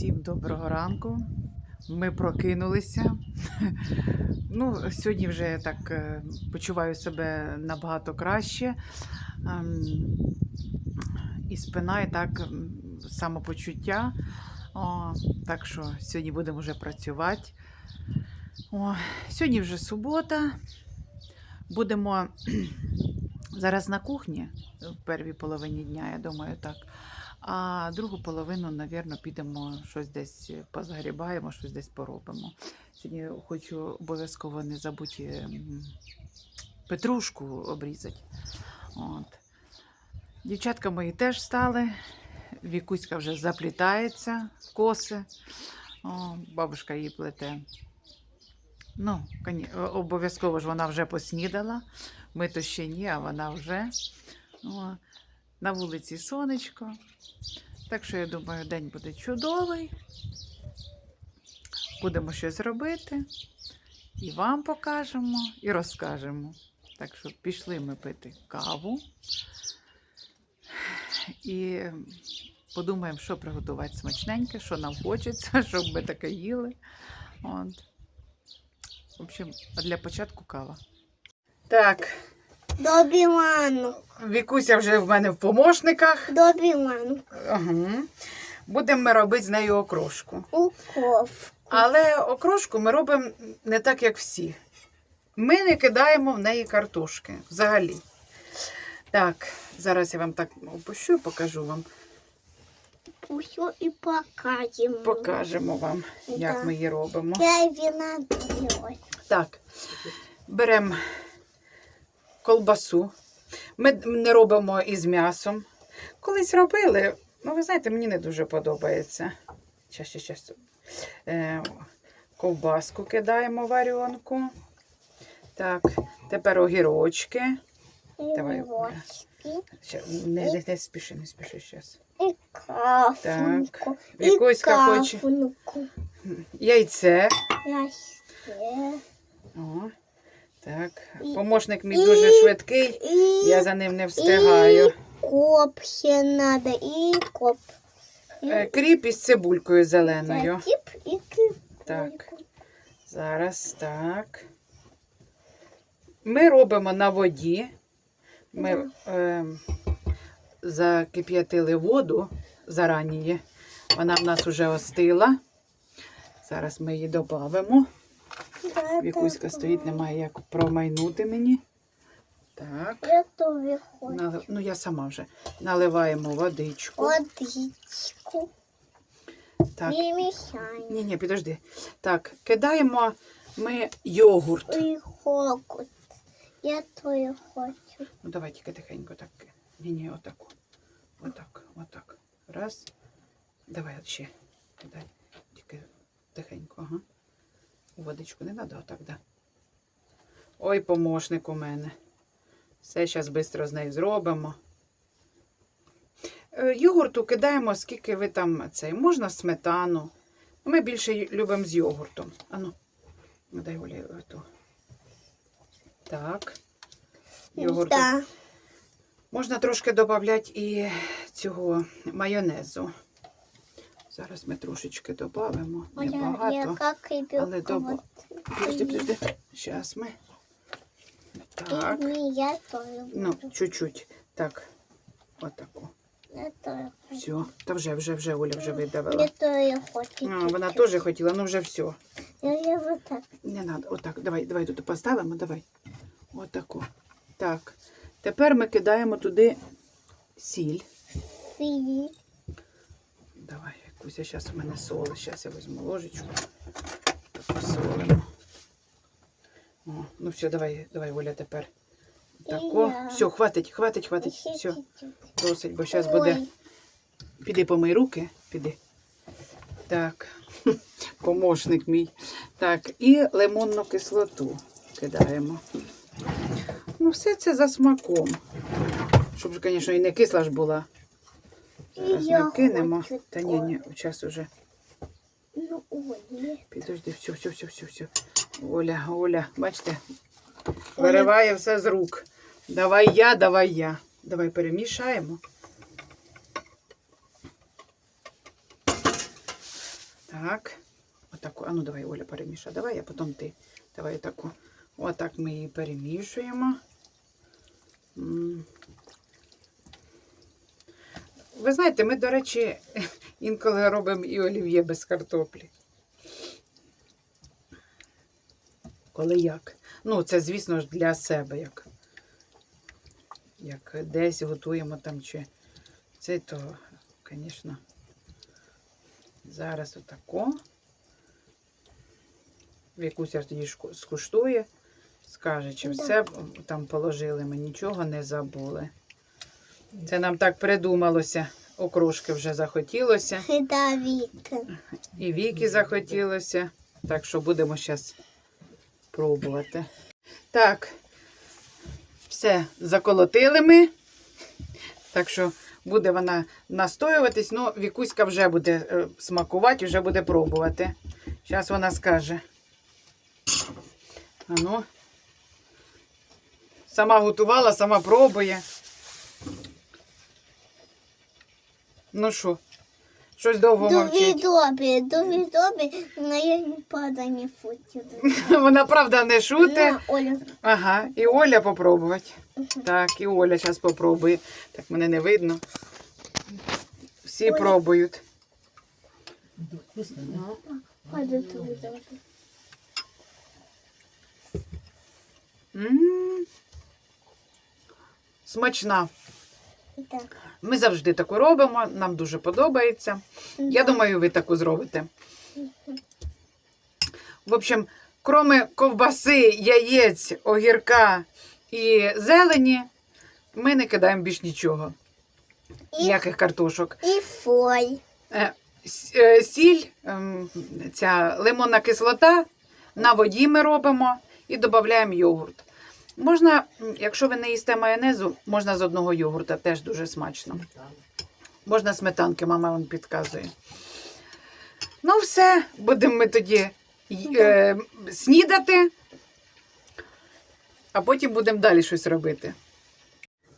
Всім доброго ранку. Ми прокинулися. Ну, сьогодні вже я так е, почуваю себе набагато краще. Ем, І спина, і так самопочуття. О, так що сьогодні будемо вже працювати. О, сьогодні вже субота. Будемо зараз на кухні в первій половині дня, я думаю, так. А другу половину, напевно, підемо щось десь позагрібаємо, щось десь поробимо. Сьогодні хочу обов'язково не забути петрушку обрізати. От. Дівчатка мої теж встали. Вікуська вже заплітається в коси. О, бабушка її плете. Ну, обов'язково ж вона вже поснідала. Ми то ще ні, а вона вже. О, на вулиці сонечко. Так що я думаю, день буде чудовий. Будемо щось робити. І вам покажемо, і розкажемо. Так що пішли ми пити каву. І подумаємо, що приготувати смачненьке, що нам хочеться, щоб ми таке їли. От. В общем, для початку кава. Так, Добрий ранок. Вікуся вже в мене в помощниках. Добрий ранок. Угу. Будемо ми робити з нею окрошку. Уков. Але окрошку ми робимо не так, як всі. Ми не кидаємо в неї картошки взагалі. Так, зараз я вам так опущу, і покажу вам. Усьо і покажемо. Покажемо вам, як Да. ми її робимо. Так, беремо колбасу. Ми не робимо із м'ясом. Колись робили, ну ви знаєте, мені не дуже подобається. Щас, щас, щас. Е, ковбаску кидаємо варіонку. Так, тепер огірочки. Давай, Огірочки. Не, не, не спіши, не спіши зараз. І кафунку. І Вікуська хоче. кафунку. Яйце. Я. О, так. Помощник мій дуже швидкий. Я за ним не встигаю. і коп ще надо. І коп. Е, Кріп із цибулькою зеленою. Тип і. Так. Зараз так. Ми робимо на воді. Ми е, закип'ятили воду зарані. Вона в нас вже остила. Зараз ми її додамо. Вікуська стоїть, немає як промайнути мені. Так. Я тобі хочу. Нали- Ну, я сама вже. Наливаємо водичку. Водичку. Так. Не мішай. Ні, ні, підожди. Так, кидаємо ми йогурт. Хокот. Я твою хочу. Ну, давай тільки тихенько так. Ні, ні, отаку. Отак, отак. Раз. Давай ще. Кидай. Тільки тихенько, ага. Водичку не треба, отак, да. Ой, помощник у мене. Все зараз швидко з нею зробимо. Е, Йогурту кидаємо, скільки ви там цей. Можна сметану. Ми більше любимо з йогуртом. Ану, ну, дай Олі ту. Так. Йогурту. Можна трошки додати і цього майонезу. Зараз ми трошечки додамо. Небагато. але добре. Підожди, підожди. Зараз ми. Так. Ну, чуть-чуть. Так. Отаку. Все. Та вже, вже, вже Оля вже видавила. А, вона теж хотіла, ну вже все. Не треба. Отак. Давай, давай тут поставимо, давай. Отаку. Так. Тепер ми кидаємо туди сіль. Фи. Давай, Куся, зараз у мене соли. Зараз я візьму ложечку. Посолимо. О, ну все, давай, давай, Оля, тепер. Тако. Все, хватить, хватить, хватить. Все, досить, бо зараз буде. Піди помий руки, піди. Так, помощник мій. Так, і лимонну кислоту кидаємо. Ну, все це за смаком. Щоб, звісно, і не кисла ж була. Зараз ми кинемо. Та ні, ні, час уже. Ну. Підожди, все, все, все, все, все. Оля, Оля, бачите, вириває все з рук. Давай я, давай я. Давай перемішаємо. Так. Отаку. А ну давай, Оля, перемішай. Давай, а потім ти. Давай таку. Отак ми її перемішуємо. Ви знаєте, ми, до речі, інколи робимо і олів'є без картоплі. Коли як? Ну, це, звісно ж, для себе, як, як десь готуємо там чи це, то, звісно, зараз отако. Вікуся тоді шку- скуштує, скаже, чи все там положили, ми нічого не забули. Це нам так придумалося. Окружки вже захотілося. Да, Віка. І Вікі захотілося. Так що будемо зараз пробувати. Так, все, заколотили ми. Так що буде вона настоюватись. Ну, Вікуська вже буде е, смакувати, вже буде пробувати. Зараз вона скаже. А ну. Сама готувала, сама пробує. Ну що, щось довго мовчить. Добре, дуже добре, но я не падаю, не футю. Вона правда не. На, Оля. Ага, і Оля попробувати. Так, і Оля зараз попробує. Так мене не видно. Всі пробують. Вкусно, да? Падаю дуже добре. М. Смачна. Так. Ми завжди таку робимо, нам дуже подобається. Я думаю, ви таку зробите. В общем, кроме ковбаси, яєць, огірка і зелені, ми не кидаємо більш нічого. І, Ніяких картошок. і фоль. Е, е, Сіль, ем, ця лимонна кислота, на воді ми робимо і додаємо йогурт. Можна, якщо ви не їсте майонезу, можна з одного йогурта, теж дуже смачно. Можна сметанки, мама вам підказує. Ну, все, будемо ми тоді е, снідати, а потім будемо далі щось робити.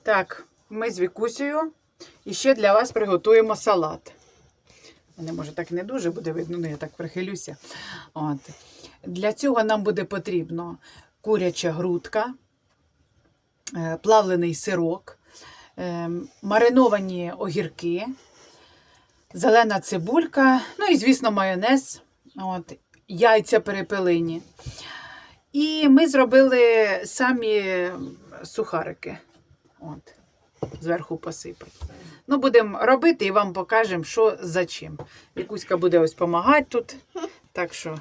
Так, ми з Вікусею і ще для вас приготуємо салат. Мене може так не дуже буде видно, ну я так прихилюся. От. Для цього нам буде потрібно куряча грудка, плавлений сирок, е, мариновані огірки, зелена цибулька, ну і, звісно, майонез, от, яйця перепелині. І ми зробили самі сухарики. От, зверху посипати. Ну, будемо робити і вам покажемо, що за чим. Вікуська буде ось допомагати тут. Так що,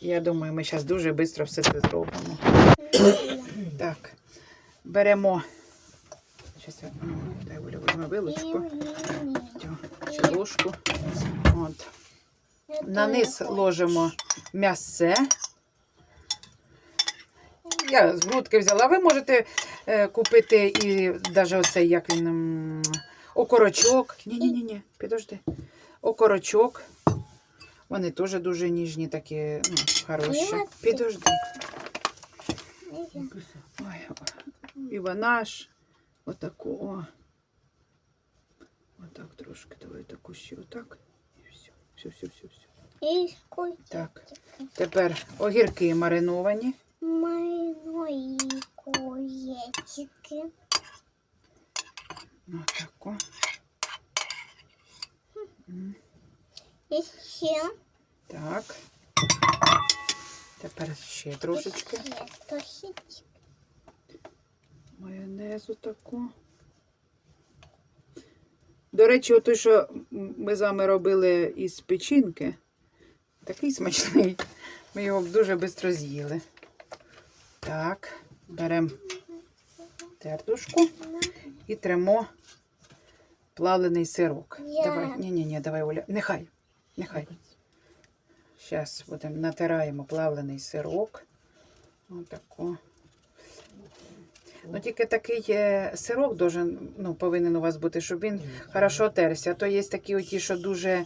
я думаю, ми зараз дуже швидко все це зробимо. Так, беремо. Щас я ну, дай Оля візьме вилочку. Чи ложку. От. На низ ложимо м'ясце. Я з грудки взяла. Ви можете е, купити і навіть оцей, як він. Окорочок. Ні-ні-ні, підожди. Окорочок. Вони теж дуже ніжні, такі, ну, хороші. Підожди. Ой, і вона ж отаку, о. Отак трошки. Давай таку ще отак. І все. Все, все, все, все. І Так. Тепер огірки мариновані. куєчки. Отако. І ще Так. Тепер ще трошечки. ще трошечки. Майонезу таку. До речі, той, що ми з вами робили із печінки, такий смачний. Ми його дуже швидко з'їли. Так, беремо тертушку і тремо плавлений сирок. Давай, ні-ні-ні, давай, Оля. Нехай, нехай. Зараз будемо натираємо плавлений сирок. Отако. Ну, тільки такий сирок должен, ну, повинен у вас бути, щоб він хорошо терся. А то є такі оті, що дуже,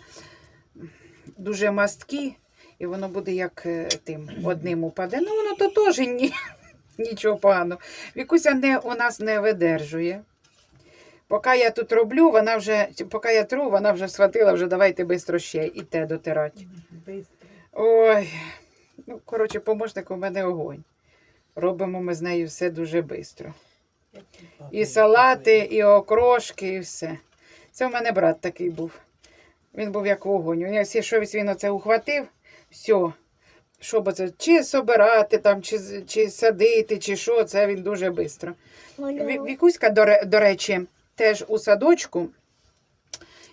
дуже масткі, і воно буде як е, тим одним упаде. Ну, воно то теж ні, нічого поганого. Вікуся не, у нас не видержує. Поки я тут роблю, вона вже, поки я тру, вона вже схватила, вже давайте швидко ще і те дотирати. Ой, ну, коротше, помощник у мене огонь. Робимо ми з нею все дуже швидко. І салати, і окрошки, і все. Це в мене брат такий був. Він був як вогонь. Якщо щось він оце ухватив, все. Що бо це, чи собирати, там, чи, чи садити, чи що, це він дуже швидко. Вікуська, до, до речі, теж у садочку,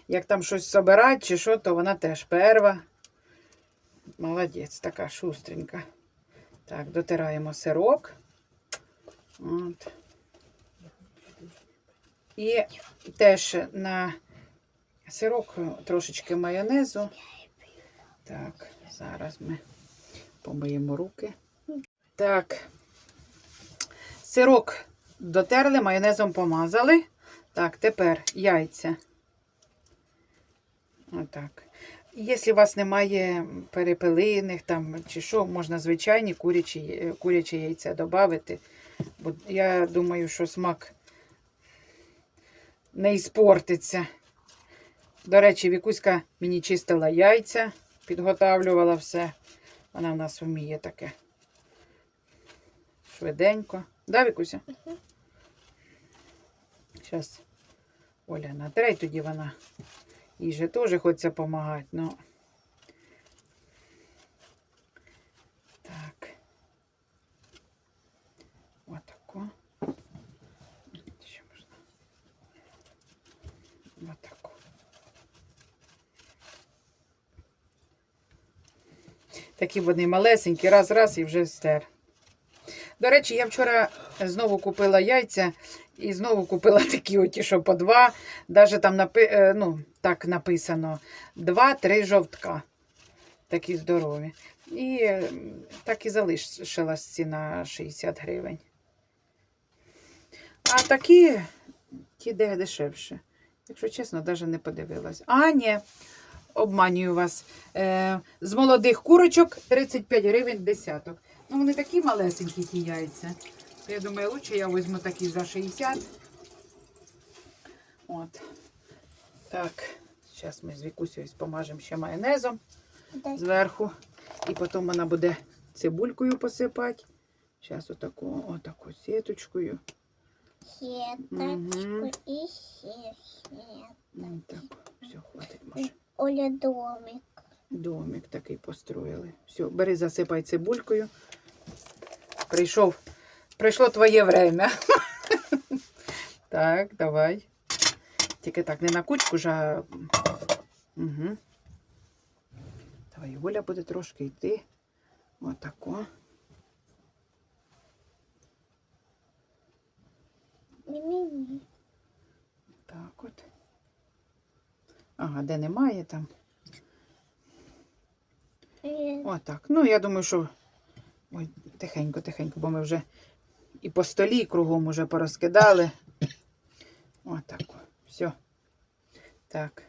як там щось собирати чи що, то вона теж перва. Молодець, така шустренька. Так, дотираємо сирок. От. І теж на сирок трошечки майонезу. Так, зараз ми помиємо руки. Так. Сирок дотерли, майонезом помазали. Так, тепер яйця. Отак. Якщо у вас немає перепелиних там чи що, можна звичайні курячі, куряче яйця додати. Бо я думаю, що смак не іспортиться. До речі, Вікуська мені чистила яйця, підготавлювала все. Вона в нас вміє таке. Швиденько. Да, Вікуся? Зараз Оля натре, тоді вона. Їй же теж хочеться допомагати. Ну. Так. Отако. Ще можна. Отако. Такі вони малесенькі, раз-раз і вже стер. До речі, я вчора знову купила яйця і знову купила такі оті, що по два. Даже там напи... е, ну, так написано: два-три жовтка. Такі здорові. І е, так і залишилась ціна 60 гривень. А такі ті де дешевше. Якщо чесно, навіть не подивилась. А, ні, обманюю вас. Е, з молодих курочок 35 гривень десяток. Ну, вони такі малесенькі, ті яйця. Я думаю, лучше я візьму такі за 60. От. Так, зараз ми з Вікусею помажемо ще майонезом зверху. І потім вона буде цибулькою посипати. Зараз отаку, отаку сіточкою. Сеточку и ще сет. Ну, все, хватить, може. Оля домик. Домик такий построїли. Все, бери, засипай цибулькою. Прийшов, прийшло твоє время. Так, давай. Тільки так, не на кучку ж, а... Угу. Давай, Оля буде трошки йти. Отако. Мимими. Так от. Ага, де немає там. Е, Отак. Ну, я думаю, що. Ой, тихенько, тихенько, бо ми вже і по столі, і кругом уже порозкидали. Отак. Все. Так.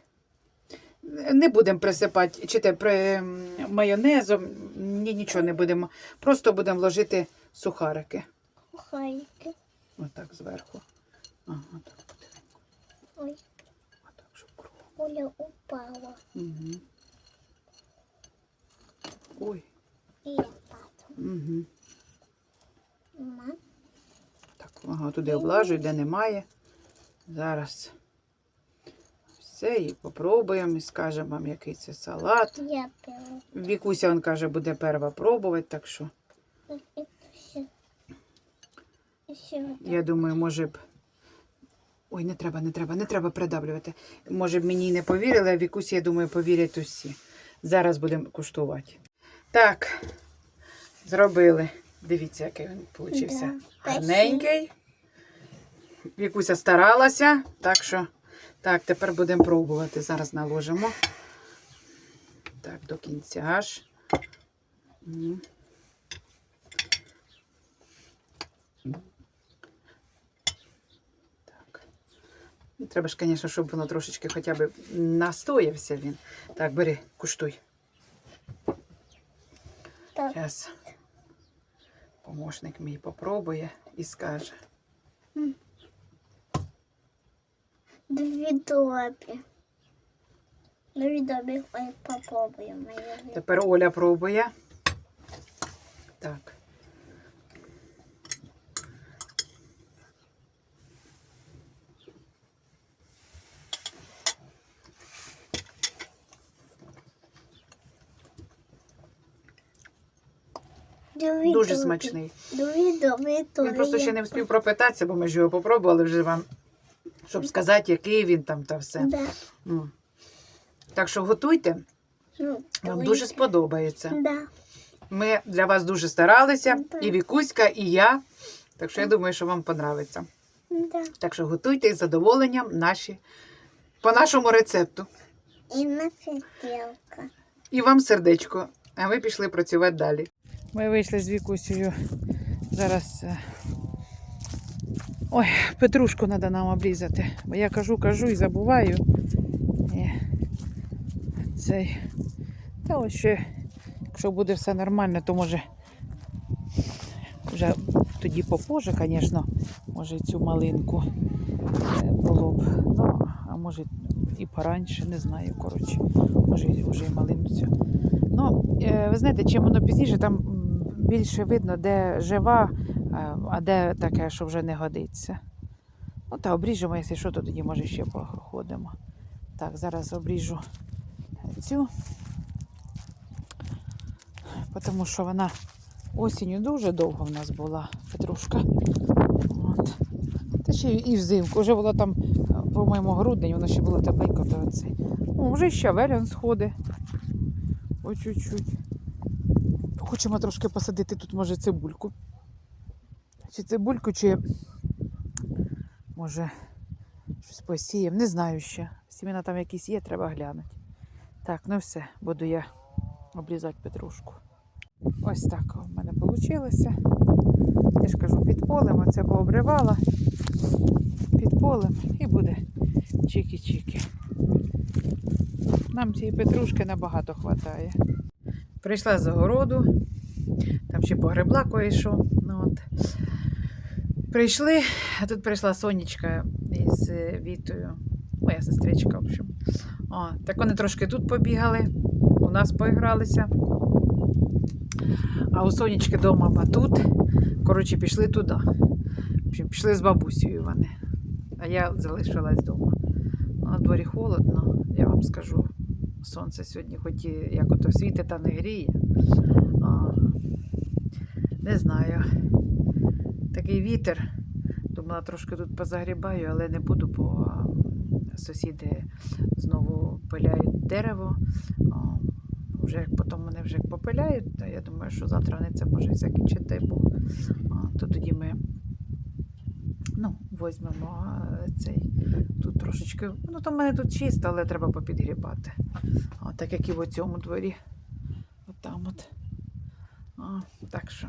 Не будемо присипати, чи те при майонезом, ні, нічого не будемо. Просто будемо вложити сухарики. Кухарики. Отак зверху. Ага, так, потихеньку. Ой, Отак, щоб кругом. Оля упала. Угу. Ой. И я падаю. Угу. Мама. Так, ага, туди облажують, де немає. Зараз все і попробуємо і скажемо вам, який це салат. Я пила. Вікуся, він каже, буде перва пробувати, так що я думаю, може б. Ой, не треба, не треба, не треба придавлювати. Може б мені й не повірили, а Вікусі, я думаю, повірять усі. Зараз будемо куштувати. Так, зробили. Дивіться, який він получився. Да, Гарненький. Вікуся старалася, так що так, тепер будемо пробувати. Зараз наложимо. Так, до кінця аж. Так. Ну, Треба ж, звісно, щоб воно трошечки хоча б настоявся він. Так, бери, куштуй. Зараз помощник мій попробує і скаже. Две добрі. Невідомі ой, попробуємо. Тепер Оля пробує. Так. Дуже смачний. Він просто ще не встиг пропитатися, бо ми ж його попробували вже вам, щоб сказати, який він там та все. Да. М. Так що готуйте, Ну, вам дуже сподобається. Да. Ми для вас дуже старалися, Так. і Вікуська, і я. Так що я думаю, що вам подобається. Да. Так що готуйте з задоволенням наші по нашому рецепту. І на фітілка. І вам сердечко. А ми пішли працювати далі. Ми вийшли з Вікусею. Зараз. е, Ой, петрушку треба нам обрізати. Бо я кажу, кажу і забуваю. І цей. Та ось ще, якщо буде все нормально, то може вже тоді попозже, звісно, може цю малинку е, було б. Ну, а може і пораньше, не знаю, коротше. Може, вже і малину. Ну, е, ви знаєте, чим воно пізніше, там більше видно, де жива, е, а де таке, що вже не годиться. Ну, та обріжемо, якщо що, то тоді може ще походимо. Так, зараз обріжу цю. Тому що вона осінню дуже довго в нас була петрушка. От. Та ще і взимку. Вже було там, е, по-моєму, грудень, воно ще було тепленько, то оцей. О, вже щавель он сходить. Ой, чуть-чуть. Хочемо трошки посадити тут, може, цибульку. Чи цибульку, чи може щось посіємо. Не знаю ще. Сімена там якісь є, треба глянути. Так, ну все, буду я обрізати петрушку. Ось так у мене вийшло. Я ж кажу, під полем, оце пообривала. Під полем і буде чики-чики. Нам цієї петрушки набагато вистачає. Прийшла з огороду, там ще погребла кое-що. Ну, от. Прийшли, а тут прийшла сонечка із е, Вітою, моя сестричка, в общем. О, так вони трошки тут побігали, у нас поігралися. А у сонечки вдома батут. Коротше, пішли туди. В общем, пішли з бабусею вони. А я залишилась вдома. На дворі холодно, я вам скажу. Сонце сьогодні, хоч і як ото світить, та не гріє. А, не знаю. Такий вітер. Думала, трошки тут позагрібаю, але не буду, бо сусіди знову пиляють дерево. Вже як потім вони вже попиляють, то я думаю, що завтра вони це може закінчити. А, то тоді ми ну, візьмемо цей тут трошечки. Ну, то в мене тут чисто, але треба попідгрібати. Так як і в цьому дворі. От там от. А, так що.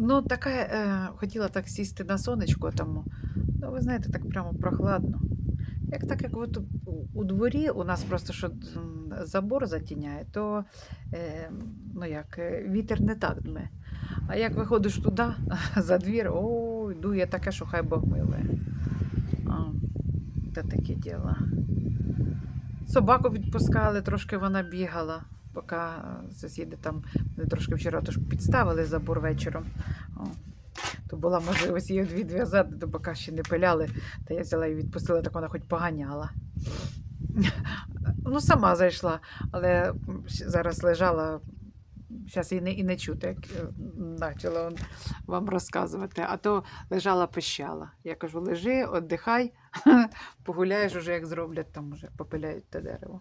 Ну, таке, е, хотіла так сісти на сонечко тому. Ну, ви знаєте, так прямо прохладно. Як так, як от у, дворі у нас просто що забор затіняє, то е, ну як, е, вітер не так дме. А як виходиш туди, за двір, ой, дує таке, що хай Бог милує. А, Це таке діло. Собаку відпускали, трошки вона бігала, поки е, сусіди там трошки вчора тож підставили забор вечором. О. То була можливість її відв'язати, то поки ще не пиляли, та я взяла і відпустила, так вона хоч поганяла. Ну, сама зайшла, але зараз лежала, зараз і не, і не чути, як е, почала вам розказувати, а то лежала пищала. Я кажу, лежи, віддихай, погуляєш уже, як зроблять, там уже попиляють те дерево.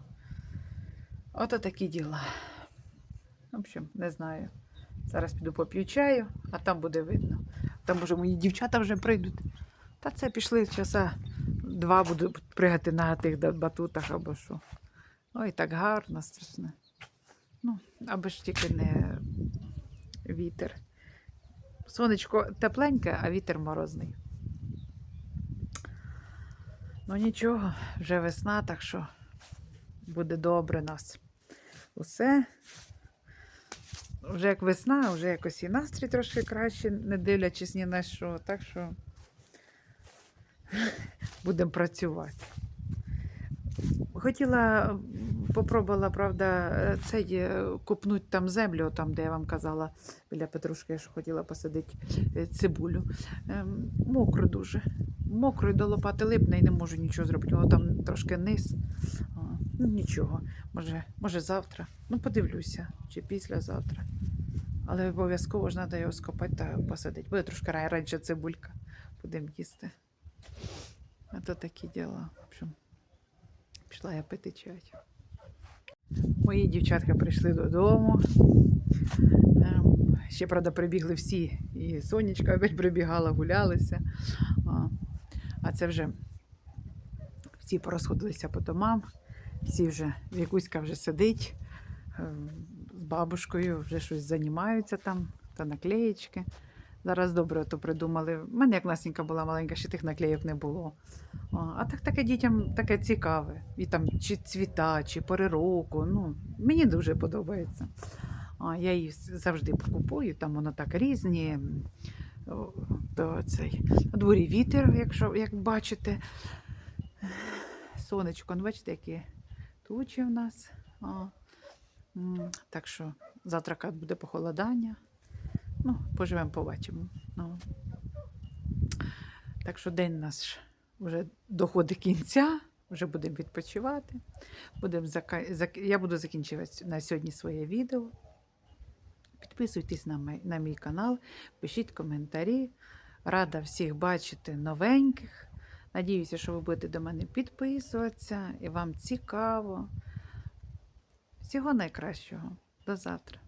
Ото такі діла. В общем, не знаю. Зараз піду поп'ю чаю, а там буде видно. Там, може, мої дівчата вже прийдуть. Та це пішли часа два буду пригати на тих батутах або що. Ой, так гарно, страшно. Ну, аби ж тільки не вітер. Сонечко тепленьке, а вітер морозний. Ну нічого, вже весна, так що буде добре нас. Усе. Вже як весна, вже якось і настрій трошки краще, не дивлячись ні на що. Так що будемо працювати. Хотіла, попробувала, правда, цей е, купнуть там землю, там, де я вам казала, біля Петрушки, я ж хотіла посадити е, цибулю. Ем, Мокро дуже. Мокро до лопати липне і не можу нічого зробити. Воно там трошки низ. Ну, нічого. Може, може завтра. Ну, подивлюся, чи післязавтра. Але обов'язково ж треба його скопати та посадити. Буде трошки ра- раніше цибулька. Будемо їсти. А то такі діла. В общем, пішла я пити чай. Мої дівчатка прийшли додому. Ем, Ще, правда, прибігли всі. І сонечка опять прибігала, гулялися. А це вже всі порозходилися по домам. Всі вже, Вікуська вже сидить ем, з бабушкою, вже щось займаються там, та наклеєчки. Зараз добре то придумали. У мене як Настенька була маленька, ще тих наклеїк не було. А так таке дітям таке цікаве. І там чи цвіта, чи пори року. Ну, мені дуже подобається. А, я її завжди купую, там воно так різні. То цей. Дворі вітер, якщо як бачите. Сонечко, ну бачите, які тучі в нас. О, так що завтра буде похолодання. Ну, поживемо, побачимо. Ну. Так що день наш вже доходить кінця, вже будемо відпочивати. Будемо зак- Я буду закінчувати на сьогодні своє відео. Підписуйтесь на мій, на мій канал, пишіть коментарі. Рада всіх бачити новеньких. Надіюся, що ви будете до мене підписуватися і вам цікаво. Всього найкращого. До завтра.